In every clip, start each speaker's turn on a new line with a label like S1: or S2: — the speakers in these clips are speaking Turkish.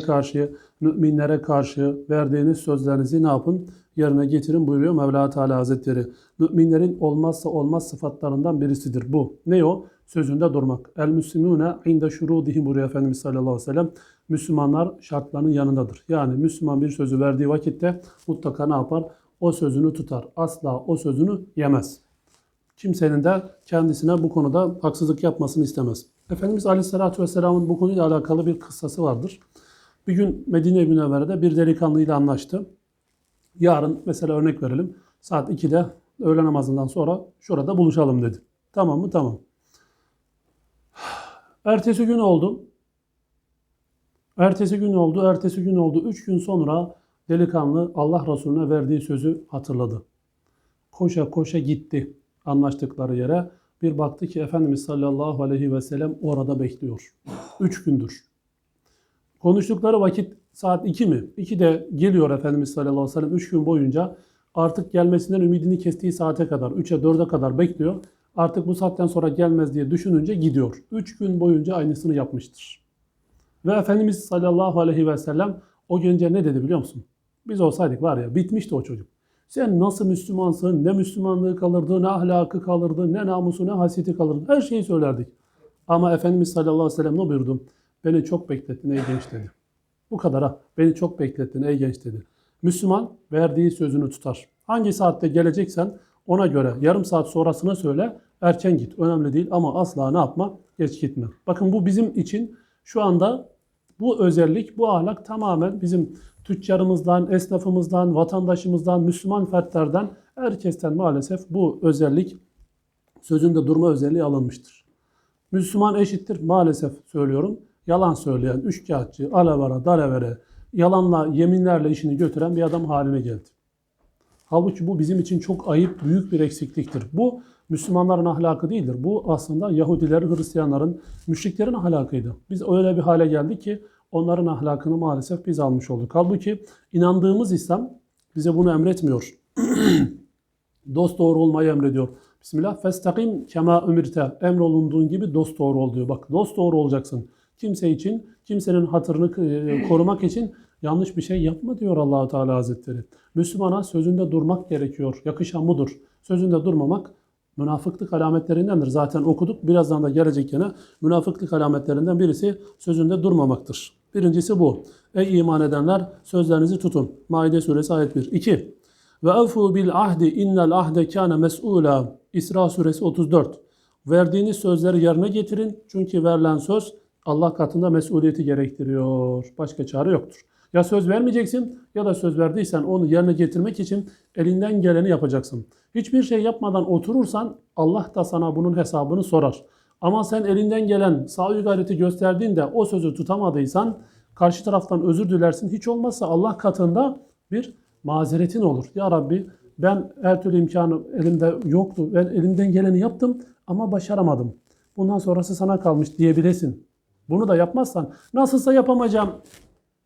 S1: karşı, müminlere karşı verdiğiniz sözlerinizi ne yapın? Yerine getirin buyuruyor Mevla Teala Hazretleri. Müminlerin olmazsa olmaz sıfatlarından birisidir bu. Ne o? Sözünde durmak. El müslimune inde şurudihim buyuruyor Efendimiz sallallahu aleyhi ve sellem. Müslümanlar şartlarının yanındadır. Yani Müslüman bir sözü verdiği vakitte mutlaka ne yapar? O sözünü tutar. Asla o sözünü yemez. Kimsenin de kendisine bu konuda haksızlık yapmasını istemez. Efendimiz Aleyhisselatü Vesselam'ın bu konuyla alakalı bir kıssası vardır. Bir gün Medine-i Münevvere'de bir delikanlıyla anlaştı. Yarın mesela örnek verelim. Saat 2'de öğle namazından sonra şurada buluşalım dedi. Tamam mı? Tamam. Ertesi gün oldu. Ertesi gün oldu, ertesi gün oldu. Üç gün sonra delikanlı Allah Resulüne verdiği sözü hatırladı. Koşa koşa gitti anlaştıkları yere. Bir baktı ki Efendimiz sallallahu aleyhi ve sellem orada bekliyor. Üç gündür. Konuştukları vakit saat 2 mi? 2'de geliyor Efendimiz sallallahu aleyhi ve sellem 3 gün boyunca. Artık gelmesinden ümidini kestiği saate kadar, 3'e 4'e kadar bekliyor. Artık bu saatten sonra gelmez diye düşününce gidiyor. 3 gün boyunca aynısını yapmıştır. Ve Efendimiz sallallahu aleyhi ve sellem o gence ne dedi biliyor musun? Biz olsaydık var ya bitmişti o çocuk. Sen nasıl Müslümansın, ne Müslümanlığı kalırdı, ne ahlakı kalırdı, ne namusu, ne hasiyeti kalırdı. Her şeyi söylerdik. Ama Efendimiz sallallahu aleyhi ve sellem ne buyurdu? Beni çok beklettin ey genç dedi. Bu kadar ha. Beni çok beklettin ey genç dedi. Müslüman verdiği sözünü tutar. Hangi saatte geleceksen ona göre yarım saat sonrasına söyle erken git. Önemli değil ama asla ne yapma? Geç gitme. Bakın bu bizim için şu anda bu özellik, bu ahlak tamamen bizim tüccarımızdan, esnafımızdan, vatandaşımızdan, Müslüman fertlerden, herkesten maalesef bu özellik sözünde durma özelliği alınmıştır. Müslüman eşittir maalesef söylüyorum. Yalan söyleyen, üçkağıtçı, alavara, dalavere, yalanla, yeminlerle işini götüren bir adam haline geldi. Halbuki bu bizim için çok ayıp, büyük bir eksikliktir. Bu Müslümanların ahlakı değildir. Bu aslında Yahudilerin, Hristiyanların, müşriklerin ahlakıydı. Biz öyle bir hale geldik ki onların ahlakını maalesef biz almış olduk. Halbuki inandığımız İslam bize bunu emretmiyor. Dost doğru olmayı emrediyor. Bismillah. Festakim kema ümirte. Emrolunduğun gibi dost doğru ol diyor. Bak dost doğru olacaksın. Kimse için, kimsenin hatırını e, korumak için yanlış bir şey yapma diyor Allahu Teala Hazretleri. Müslümana sözünde durmak gerekiyor. Yakışan budur. Sözünde durmamak münafıklık alametlerindendir. Zaten okuduk. Birazdan da gelecek yine münafıklık alametlerinden birisi sözünde durmamaktır. Birincisi bu. Ey iman edenler sözlerinizi tutun. Maide suresi ayet 1. 2. Ve evfu bil ahdi innel ahde kâne mes'ûlâ. İsra suresi 34. Verdiğiniz sözleri yerine getirin. Çünkü verilen söz Allah katında mesuliyeti gerektiriyor. Başka çare yoktur. Ya söz vermeyeceksin ya da söz verdiysen onu yerine getirmek için elinden geleni yapacaksın. Hiçbir şey yapmadan oturursan Allah da sana bunun hesabını sorar. Ama sen elinden gelen sahi gayreti gösterdiğinde o sözü tutamadıysan karşı taraftan özür dilersin. Hiç olmazsa Allah katında bir mazeretin olur. Ya Rabbi ben her türlü imkanı elimde yoktu. Ben elimden geleni yaptım ama başaramadım. Bundan sonrası sana kalmış diyebilesin. Bunu da yapmazsan nasılsa yapamayacağım.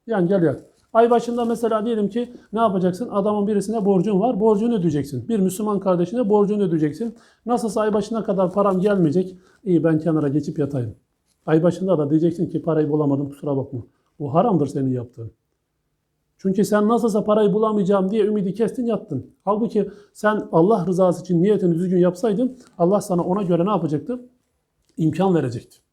S1: Yani gel ya. Ay başında mesela diyelim ki ne yapacaksın? Adamın birisine borcun var. Borcunu ödeyeceksin. Bir Müslüman kardeşine borcunu ödeyeceksin. Nasılsa ay başına kadar param gelmeyecek. İyi ben kenara geçip yatayım. Ay başında da diyeceksin ki parayı bulamadım kusura bakma. Bu haramdır senin yaptığın. Çünkü sen nasılsa parayı bulamayacağım diye ümidi kestin yattın. Halbuki sen Allah rızası için niyetini düzgün yapsaydın Allah sana ona göre ne yapacaktı? İmkan verecekti.